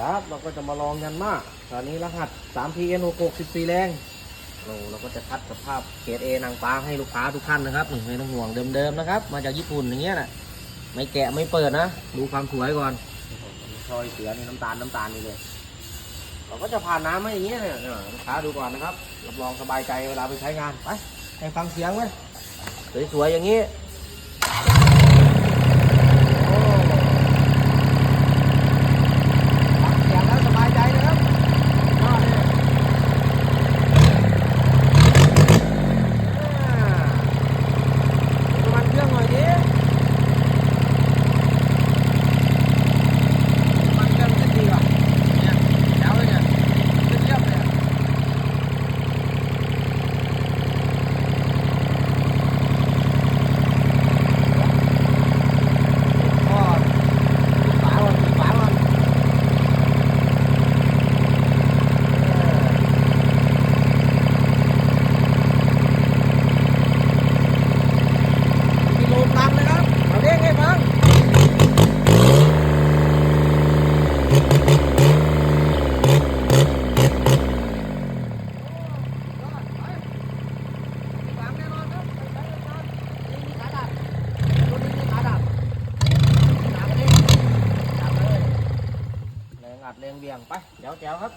ครับเราก็จะมาลองยันมาตอนนี้รหัส 3PN 66 14 แรงโอ้เราก็จะคัดสภาพเกรด A นางฟ้าให้ลูกค้าทุกท่านนะครับหนึ่งไม่ต้องห่วงเดิมๆนะครับ มาจากญี่ปุ่นอย่างเงี้ยนะไม่แกะไม่เปิดนะ ดูความสวยก่อนชอยเสือนี่น้ำตาลน้ำตาลนี่เลย เราก็จะผ่านน้ำมาอย่างเงี้ยเนี่ยเนี่ยลูกค้าดูก่อนนะครับรับรองสบายใจเวลาไปใช้งานไปให้ฟังเสียงไหมสวยๆอย่างนี้โอ้ฟังเสียงแล้วสบายใจนะครับยอดเลยอ่าดูมันเครื่องหน่อยดิมันเครื่องขึ้นดีว่ะเนี่ยแล้วเลยเนี่ยขึ้นเยี่ยมเลยอะ ก็ฝาวันฝาวันมีลมตามเลยครับเอาเด้งให้ฟังแรงอัดแรง เบี่ยงไปเดี๋ยวแจ๋วครับ